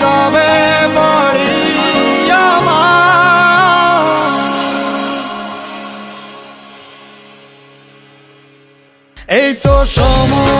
যাবে বাড়ি এই তো সময়